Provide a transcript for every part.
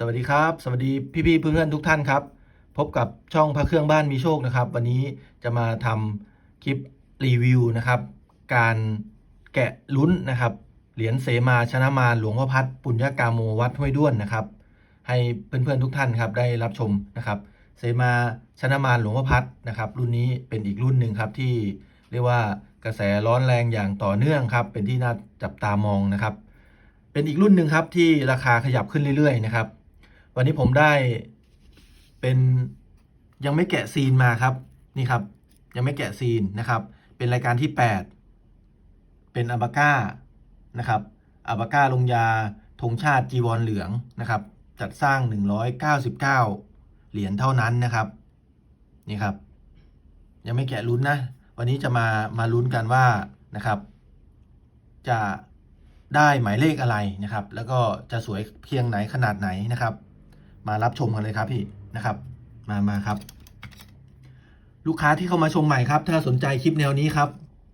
สวัสดีครับ สวัสดีพี่ๆเพื่อนๆทุกท่านครับ พบกับช่องพระเครื่องบ้านมีโชคนะครับ วันนี้จะมาทำคลิปรีวิวนะครับ การแกะลุ้นนะครับ เหรียญเสมาชนะมารหลวงพ่อพัดปุญญากาโมวัดห้วยด้วนนะครับ ให้เพื่อนๆทุกท่านครับได้รับชมนะครับ เสมาชนะมารหลวงพ่อพัดนะครับ รุ่นนี้เป็นอีกรุ่นหนึ่งครับที่เรียกว่ากระแสร้อนแรงอย่างต่อเนื่องครับ เป็นที่น่าจับตามองนะครับ เป็นอีกรุ่นหนึ่งครับที่ราคาขยับขึ้นเรื่อยๆนะครับ วันนี้ผมได้เป็นยังไม่แกะซีนมาครับ นี่ครับ ยังไม่แกะซีนนะครับ เป็นรายการที่ 8 เป็นอาบาก้านะครับอาบาก้าลงยาธงชาติจีวรเหลืองนะครับ จัดสร้าง 199 เหรียญเท่านั้นนะครับ นี่ครับ ยังไม่แกะลุ้นนะ วันนี้จะมามาลุ้นกันว่านะครับ จะได้หมายเลขอะไรนะครับ แล้วก็จะสวยเพียงไหนขนาดไหนนะครับ มารับชมกันเลยครับพี่นะครับ มามาครับ ลูกค้าที่เข้ามาชมใหม่ครับ ถ้าสนใจคลิปแนวนี้ครับ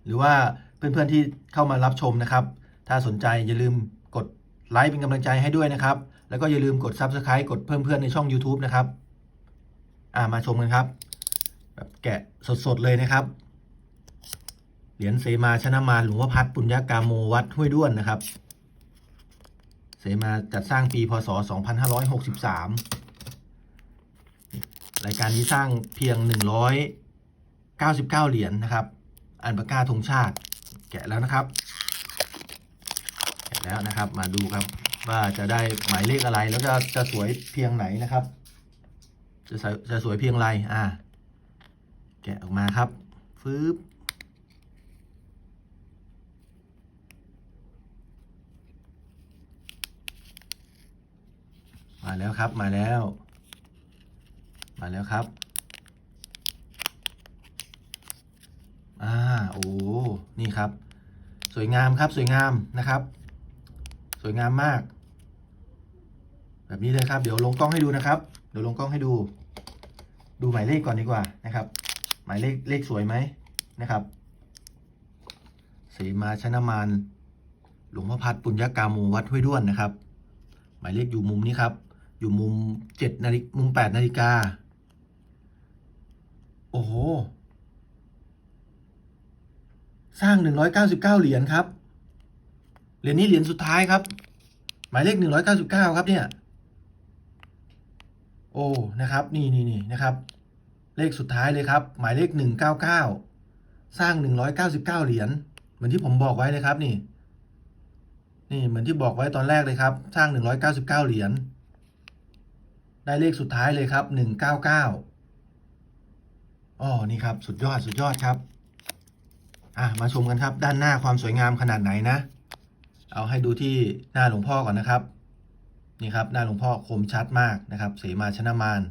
หรือว่าเพื่อนๆที่เข้ามารับชมนะครับ ถ้าสนใจอย่าลืมกดไลค์เป็นกำลังใจให้ด้วยนะครับ แล้วก็อย่าลืมกด Subscribe กดเพิ่มเพื่อนในช่อง YouTube นะครับ อ่ามาชมกันครับแบบแกะสดๆเลยนะครับ เหรียญเสมาชนะมารหลวงพ่อพัดปุญญากาโมวัดห้วยด้วนนะครับ สมาจัดสร้างปีพศ 2563 รายการนี้สร้างเพียง 199 เหรียญนะครับ อันปากกาธงชาติ แกะแล้วนะครับ แกะแล้วนะครับ มาดูครับว่าจะได้หมายเลขอะไรแล้วจะจะสวยเพียงไหนนะครับ จะสวยจะสวยเพียงไร อ่า แกะออกมาครับ ฟืบ มาแล้วครับมาแล้ว มาแล้วครับ อ่าโอ้นี่ครับ สวยงามครับสวยงามนะครับ สวยงามมาก แบบนี้เลยครับ เดี๋ยวลงกล้องให้ดูนะครับ เดี๋ยวลงกล้องให้ดู ดูหมายเลขก่อนดีกว่านะครับ หมายเลขเลขสวยไหมนะครับเสมาชนะมารหลวงพ่อพัดปุญญากาโมวัดห้วยด้วนนะครับ หมายเลขอยู่มุมนี้ครับ อยู่มุมเจ็ดนาฬิมุมแปดนาฬิกา โอ้โห สร้างหนึ่งร้อยเก้าสิบเก้าเหรียญครับ เหรียญนี้เหรียญสุดท้ายครับ หมายเลขหนึ่งร้อยเก้าสิบเก้าครับเนี่ย โอ้ นะครับ นี่นี่นี่นะครับ เลขสุดท้ายเลยครับ หมายเลขหนึ่งเก้าเก้า สร้างหนึ่งร้อยเก้าสิบเก้าเหรียญ เหมือนที่ผมบอกไว้เลยครับนี่ นี่เหมือนที่บอกไว้ตอนแรกเลยครับ สร้างหนึ่งร้อยเก้าสิบเก้าเหรียญ ได้เลขสุดท้ายเลยครับหนึ่งเก้าเก้าอ๋อนี่ครับ สุดยอดสุดยอดครับ อะ มาชมกันครับ ด้านหน้าความสวยงามขนาดไหนนะ เอาให้ดูที่หน้าหลวงพ่อก่อนนะครับ นี่ครับ หน้าหลวงพ่อคมชัดมากนะครับ เสมาชนะมาร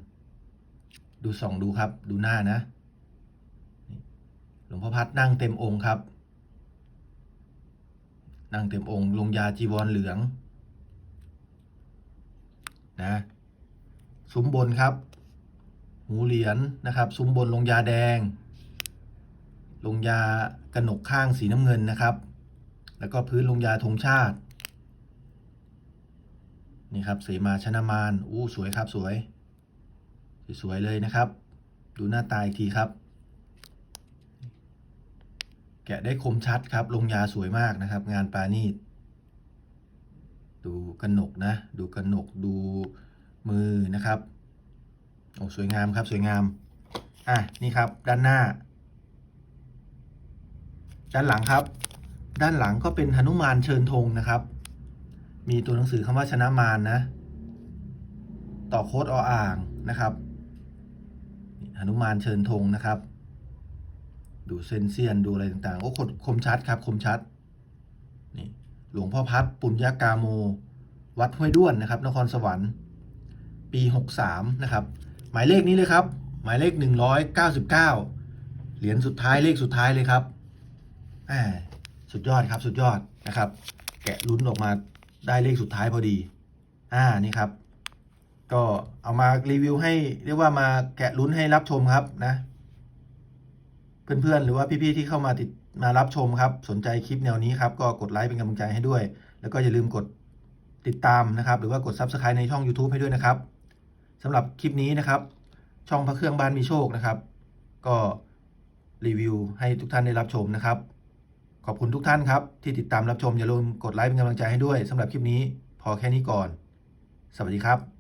ดูส่องดูครับ ดูหน้านะ หลวงพ่อพัดนั่งเต็มองค์ครับ นั่งเต็มองค์ ลงยาจีวรเหลือง นะ ซุ้มบนครับหูเหรียญนะครับ ซุ้มบนลงยาแดง ลงยากระหนกข้างสีน้ำเงินนะครับ แล้วก็พื้นลงยาธงชาติ นี่ครับเสมาชนะมารอู้สวยครับสวย สวยเลยนะครับ ดูหน้าตาอีกทีครับ แกะได้คมชัดครับ ลงยาสวยมากนะครับ งานปานีตดูกระหนกนะ ดูกระหนกดู มือนะครับโอ้สวยงามครับสวยงามอะนี่ครับด้านหน้า ด้านหลังครับ ด้านหลังก็เป็นหนุมานเชิญธงนะครับ มีตัวหนังสือคำว่าชนะมารนนะ ต่อโค้ดออ่างนะครับหนุมานเชิญธงนะครับ ดูเซนเซียนดูอะไรต่างๆ โอ้คคมชัดครับ คมชัดนี่หลวงพ่อพัดปุญญากาโม วัดห้วยด้วนนะครับ นครสวรรค์ ปี 63 นะครับ หมายเลขนี้เลยครับ หมายเลข 199 เหรียญสุดท้ายเลขสุดท้ายเลยครับแหมสุดยอดครับสุดยอดนะครับ แกะลุ้นออกมาได้เลขสุดท้ายพอดี อ่านี่ครับ ก็เอามารีวิวให้เรียกว่ามาแกะลุ้นให้รับชมครับนะ เพื่อนๆหรือว่าพี่ๆที่เข้ามาติดมารับชมครับ สนใจคลิปแนวนี้ครับ ก็กดไลค์เป็นกำลังใจให้ด้วย แล้วก็อย่าลืมกดติดตามนะครับ หรือว่ากด Subscribe ในช่อง YouTube ให้ด้วยนะครับ สำหรับคลิปนี้นะครับ ช่องพระเครื่องบ้านมีโชคนะครับ ก็รีวิวให้ทุกท่านได้รับชมนะครับ ขอบคุณทุกท่านครับ ที่ติดตามรับชมอย่าลืมกดไลค์เป็นกำลังใจให้ด้วยสำหรับคลิปนี้ พอแค่นี้ก่อน สวัสดีครับ